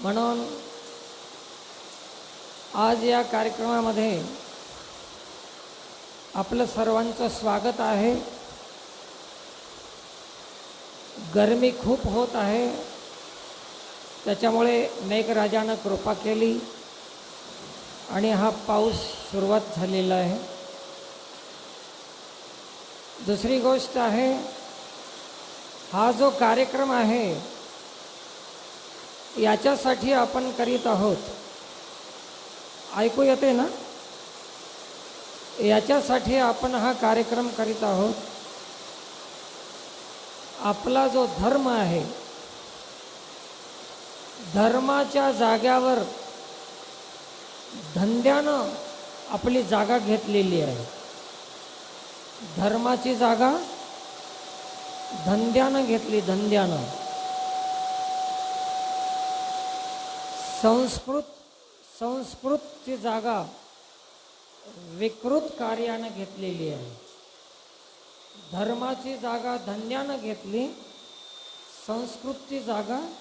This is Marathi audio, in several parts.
म्हणून आज या कार्यक्रमामध्ये आपलं सर्वांचं स्वागत आहे. गरमी खूप होत आहे. त्याच्यामुळे मेघराजानं कृपा केली आणि हा पाऊस सुरुवात झालेला आहे. दुसरी गोष्ट आहे हा जो कार्यक्रम आहे याच्यासाठी आपण करीत आहोत. ऐकू येते ना? याच्यासाठी आपण हा कार्यक्रम करीत आहोत. आपला जो धर्म आहे धर्माच्या जाग्यावर धंद्यानं आपली जागा घेतलेली आहे. धर्माची जागा धंद्यानं घेतली धंद्यानं. संस्कृत संस्कृतची जागा विकृत कार्यानं घेतलेली आहे. धर्माची जागा धन्यानं घेतली संस्कृतची जागा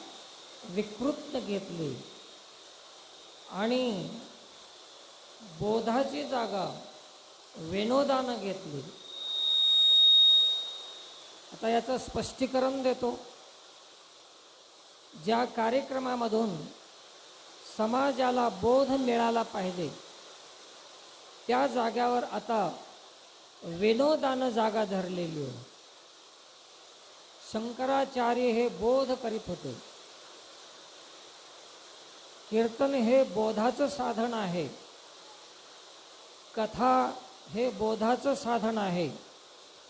विकृतनं घेतली. आणि बोधाची जागा विनोदानं घेतली. आता याचं स्पष्टीकरण देतो. ज्या कार्यक्रमामधून समाजाला बोध मिळाला पाहिजे. त्या जाग्यावर आता विनोदानं जागा धरलेली आहे. शंकराचार्य हे बोध करीत होते. कीर्तन हे बोधाचं साधन आहे. कथा हे बोधाचं साधन आहे.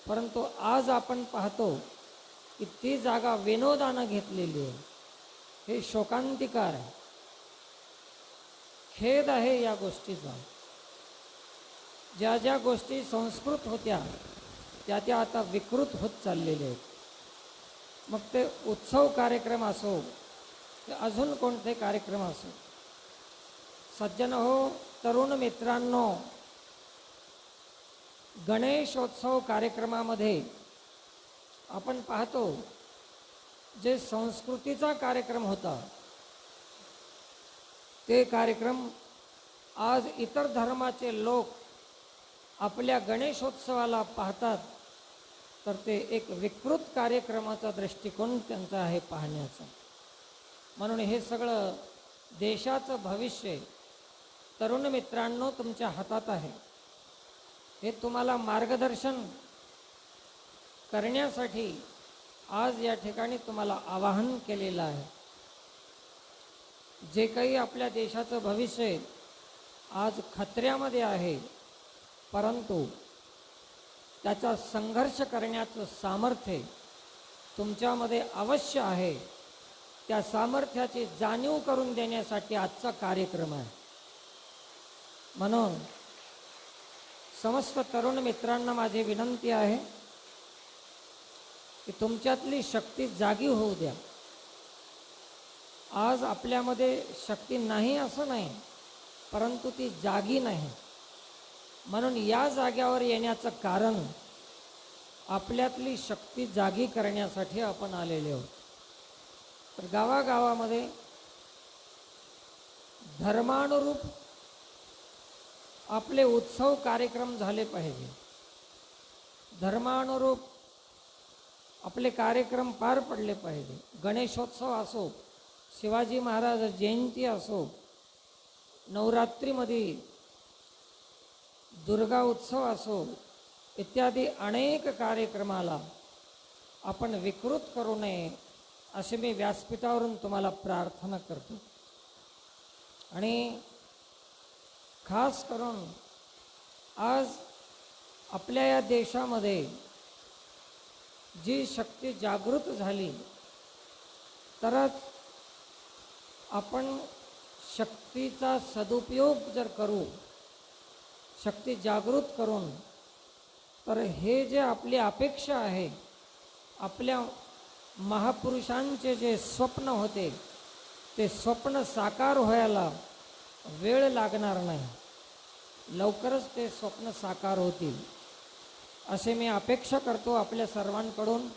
परंतु आज आपण पाहतो की ती जागा विनोदानं घेतलेली आहे. हे शोकांतिकार आहे. खेद आहे या गोष्टीचा. ज्या ज्या गोष्टी संस्कृत होत्या त्या त्या आता विकृत होत चाललेल्या आहेत. मग ते उत्सव कार्यक्रम असो ते अजून कोणते कार्यक्रम असो. सज्जन हो तरुण मित्रांनो गणेशोत्सव कार्यक्रमामध्ये आपण पाहतो जे संस्कृतीचा कार्यक्रम होता ते कार्यक्रम आज इतर धर्माचे लोक आपल्या गणेशोत्सवाला पाहतात तर ते एक विकृत कार्यक्रमाचा दृष्टिकोन त्यांचा आहे पाहण्याचा. म्हणून हे सगळं देशाचं भविष्य तरुण मित्रांनो तुमच्या हातात आहे. हे तुम्हाला मार्गदर्शन करण्यासाठी आज या ठिकाणी तुम्हाला आवाहन केलेलं आहे. जे काही आपल्या देशाचं भविष्य आज खतऱ्यामध्ये आहे परंतु त्याचा संघर्ष करण्याचं सामर्थ्य तुमच्यामध्ये अवश्य आहे. त्या सामर्थ्याची जाणीव करून देण्यासाठी आजचा कार्यक्रम आहे. म्हणून समस्त तरुण मित्रांना माझी विनंती आहे की तुमच्यातली शक्ती जागी होऊ द्या. आज आपल्यामध्ये शक्ती नाही असं नाही परंतु ती जागी नाही. म्हणून या जाग्यावर येण्याचं कारण आपल्यातली शक्ती जागी करण्यासाठी आपण आलेले आहोत. तर गावागावामध्ये धर्मानुरूप आपले उत्सव कार्यक्रम झाले पाहिजे. धर्मानुरूप आपले कार्यक्रम पार पडले पाहिजे. गणेशोत्सव असो शिवाजी महाराज जयंती असो नवरात्रीमध्ये दुर्गा उत्सव असो इत्यादी अनेक कार्यक्रमाला आपण विकृत करू नये असे मी व्यासपीठावरून तुम्हाला प्रार्थना करतो. आणि खास करून आज आपल्या या देशामध्ये जी शक्ती जागृत झाली तरच आपण शक्तीचा सदुपयोग जर करू शक्ती जागृत करून तर हे जे आपली अपेक्षा आहे आपल्या महापुरुषांचे जे स्वप्न होते ते स्वप्न साकार व्हायला वेळ लागणार नाही. लवकरच ते स्वप्न साकार होतील. असे मी अपेक्षा करतो आपल्या सर्वांकडून.